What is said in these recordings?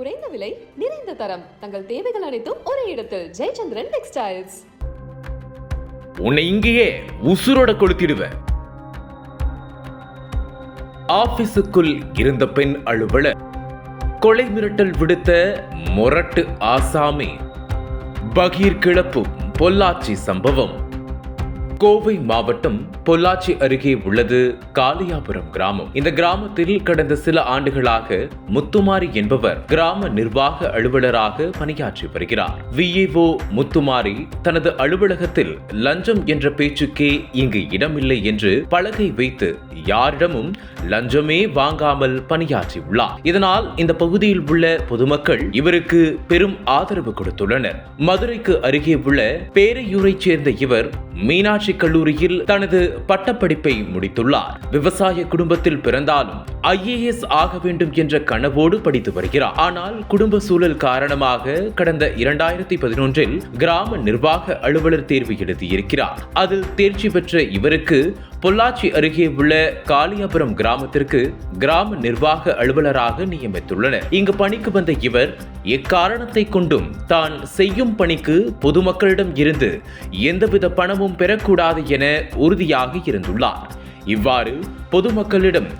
குறைந்த விலை நிறைந்த தரம். தங்கள் தேவைகள் அனைத்தும் ஒரே இடத்தில். ஜெயச்சந்திரன் டெக்ஸ்டைல்ஸ். உன்னை இங்கேயே உசுரோட கொளுத்திடுவேன். ஆபீஸுக்குள் இருந்த பெண் அலுவலர் கொலை மிரட்டல் விடுத்த முரட்டு ஆசாமி பகீர் கிளப்பும் பொள்ளாச்சி சம்பவம். கோவை மாவட்டம் பொள்ளாச்சி அருகே உள்ளது காளியாபுரம் கிராமம். இந்த கிராமத்தில் கடந்த சில ஆண்டுகளாக முத்துமாரி என்பவர் கிராம நிர்வாக அலுவலராக பணியாற்றி வருகிறார். விஏஓ முத்துமாரி தனது அலுவலகத்தில் லஞ்சம் என்ற பேச்சுக்கே இங்கு இடமில்லை என்று பலகை வைத்து யாரிடமும் லஞ்சமே வாங்காமல் பணியாற்றியுள்ளார் இதனால் இந்த பகுதியில் உள்ள பொதுமக்கள் இவருக்கு பெரும் ஆதரவு கொடுத்துள்ளனர். மதுரைக்கு அருகே உள்ள பேரையூரைச் சேர்ந்த இவர் மீனாட்சி கல்லூரியில் தனது பட்டப்படிப்பை முடித்துள்ளார். விவசாய குடும்பத்தில் பிறந்தாலும் ஐஏஎஸ் ஆக வேண்டும் என்ற கனவோடு படித்து வருகிறார். ஆனால் குடும்ப சூழல் காரணமாக கடந்த இரண்டாயிரத்தி பதினொன்றில் கிராம நிர்வாக அலுவலர் தேர்வு எழுதியிருக்கிறார். அதில் தேர்ச்சி பெற்ற இவருக்கு பொள்ளாச்சி அருகே உள்ள காளியாபுரம் கிராமத்திற்கு கிராம நிர்வாக அலுவலராக நியமித்துள்ளனர். இங்கு பணிக்கு வந்த இவர் எக்காரணத்தை கொண்டும் தான் செய்யும் பணிக்கு பொதுமக்களிடம் இருந்து எந்தவித பணமும் பெறக்கூடாது என உறுதியாக இருந்துள்ளார். இவ்வாறு பொதுமக்களிடம்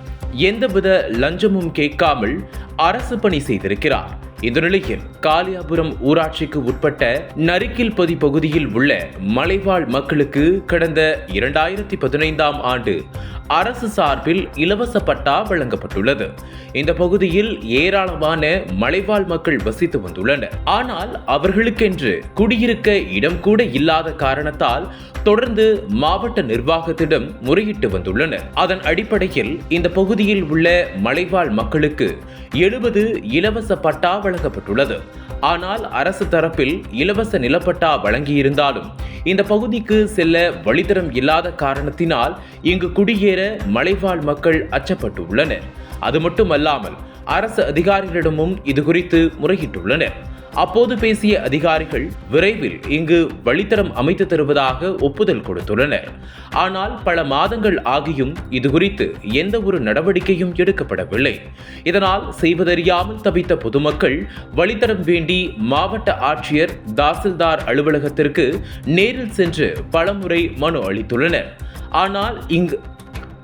எந்தவித லஞ்சமும் கேட்காமல் அரசு பணி செய்திருக்கிறார். இந்த நிலையில் காளியாபுரம் ஊராட்சிக்கு உட்பட்ட நரிக்கில்பதி பகுதியில் உள்ள மலைவாழ் மக்களுக்கு கடந்த இரண்டாயிரத்தி பதினைந்தாம் ஆண்டு அரசு சார்பில் இலவச பட்டா வழங்கப்பட்டுள்ளது. இந்த பகுதியில் ஏராளமான மலைவாழ் மக்கள் வசித்து வந்துள்ளனர். ஆனால் அவர்களுக்கென்று குடியிருக்க இடம் கூட இல்லாத காரணத்தால் தொடர்ந்து மாவட்ட நிர்வாகத்திடம் முறையிட்டு வந்துள்ளனர். அதன் அடிப்படையில் இந்த பகுதியில் உள்ள மலைவாழ் மக்களுக்கு எழுபது இலவச பட்டா வழங்கப்பட்டுள்ளது. ஆனால் அரசு தரப்பில் இலவச நிலப்பட்டா வழங்கியிருந்தாலும் இந்த பகுதிக்கு செல்ல வழித்தரம் இல்லாத காரணத்தினால் இங்கு குடியேற மலைவாழ் மக்கள் அச்சப்பட்டுள்ளனர். அது மட்டுமல்லாமல் அரசு அதிகாரிகளிடமும் இது குறித்து முறையிட்டுள்ளனர். அப்போது பேசிய அதிகாரிகள் விரைவில் இங்கு வழித்தடம் அமைத்து தருவதாக ஒப்புதல் கொடுத்துள்ளனர். ஆனால் பல மாதங்கள் ஆகியும் இது குறித்து எந்த ஒரு நடவடிக்கையும் எடுக்கப்படவில்லை. இதனால் செய்வதறியாமல் தவித்த பொதுமக்கள் வழித்தடம் வேண்டி மாவட்ட ஆட்சியர் தாசில்தார் அலுவலகத்திற்கு நேரில் சென்று பலமுறை மனு அளித்துள்ளனர். ஆனால் இங்கு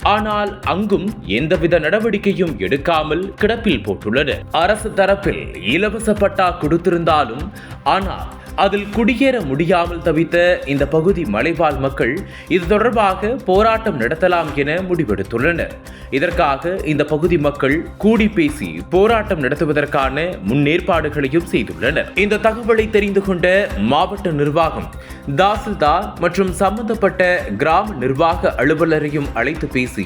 ஆனால் அங்கும் எந்தவித நடவடிக்கையும் எடுக்காமல் கிடப்பில் போட்டுள்ளனர் அரசு தரப்பில் இலவச பட்டா கொடுத்திருந்தாலும் ஆனால் அதில் குடியேற முடியாமல் தவித்த இந்த பகுதி மலைவாழ் மக்கள் இது தொடர்பாக போராட்டம் நடத்தலாம் என முடிவெடுத்துள்ளனர். இதற்காக இந்த பகுதி மக்கள் கூடி பேசி போராட்டம் நடத்துவதற்கான முன்னேற்பாடுகளையும் செய்துள்ளனர். இந்த தகவலை தெரிந்து கொண்ட மாவட்ட நிர்வாகம் தாசில்தார் மற்றும் சம்பந்தப்பட்ட கிராம நிர்வாக அலுவலரையும் அழைத்து பேசி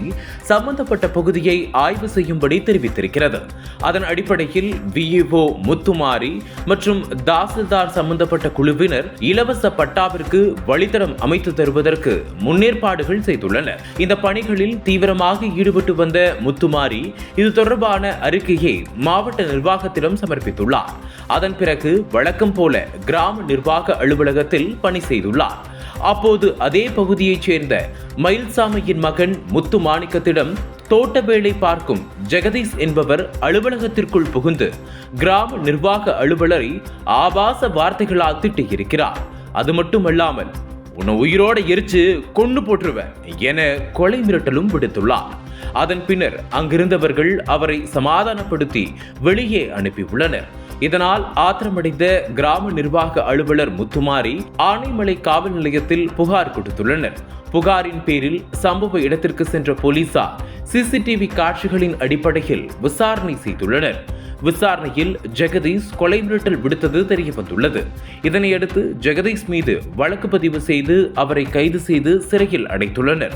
சம்பந்தப்பட்ட பகுதியை ஆய்வு செய்யும்படி தெரிவித்திருக்கிறது. அதன் அடிப்படையில் விஇஓ முத்துமாரி மற்றும் தாசில்தார் சம்பந்தப்பட்ட குழுவினர் இலவச பட்டாவிற்கு வழித்தடம் அமைத்து தருவதற்கு முன்னேற்பாடுகள் செய்துள்ளனர். இந்த பணிகளில் தீவிரமாக ஈடுபட்டு வந்த முத்துமாரி இது தொடர்பான அறிக்கையை மாவட்ட நிர்வாகத்திடம் சமர்ப்பித்துள்ளார். அதன் பிறகு வழக்கம் போல கிராம நிர்வாக அலுவலகத்தில் பணி செய்துள்ளார். அப்போது அதே பகுதியைச் சேர்ந்த மயில்சாமியின் மகன் முத்து மாணிக்கத்திடம் தோட்ட வேலை பார்க்கும் ஜெகதீஷ் என்பவர் அலுவலகத்திற்குள் புகுந்து கிராம நிர்வாக அலுவலரை ஆபாச வார்த்தைகளால் திட்டியிருக்கிறார். அது மட்டுமல்லாமல் உன்னை உயிரோட எரிச்சு கொண்டு போட்டுருவேன் என கொலை மிரட்டலும் விடுத்துள்ளார். அதன் பின்னர் அங்கிருந்தவர்கள் அவரை சமாதானப்படுத்தி வெளியே அனுப்பியுள்ளனர். இதனால் ஆத்திரமடைந்த கிராம நிர்வாக அலுவலர் முத்துமாரி ஆனைமலை காவல் நிலையத்தில் புகார் கொடுத்துள்ளனர். புகாரின் பேரில் சம்பவ இடத்திற்கு சென்ற போலீசார் சிசிடிவி காட்சிகளின் அடிப்படையில் விசாரணை செய்துள்ளனர். விசாரணையில் ஜெகதீஷ் கொலை மிரட்டல் விடுத்தது தெரிய வந்துள்ளது இதனையடுத்து ஜெகதீஷ் மீது வழக்கு பதிவு செய்து அவரை கைது செய்து சிறையில் அடைத்துள்ளனர்.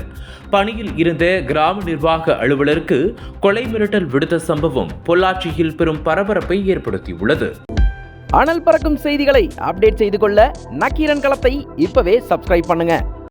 பணியில் இருந்த கிராம நிர்வாக அலுவலருக்கு கொலை மிரட்டல் விடுத்த சம்பவம் பொள்ளாச்சியில் பெரும் பரபரப்பை ஏற்படுத்தியுள்ளது. அனல் பறக்கும் செய்திகளை அப்டேட் செய்து கொள்ள நக்கீரன் களத்தை இப்பவே சப்ஸ்கிரைப் பண்ணுங்க.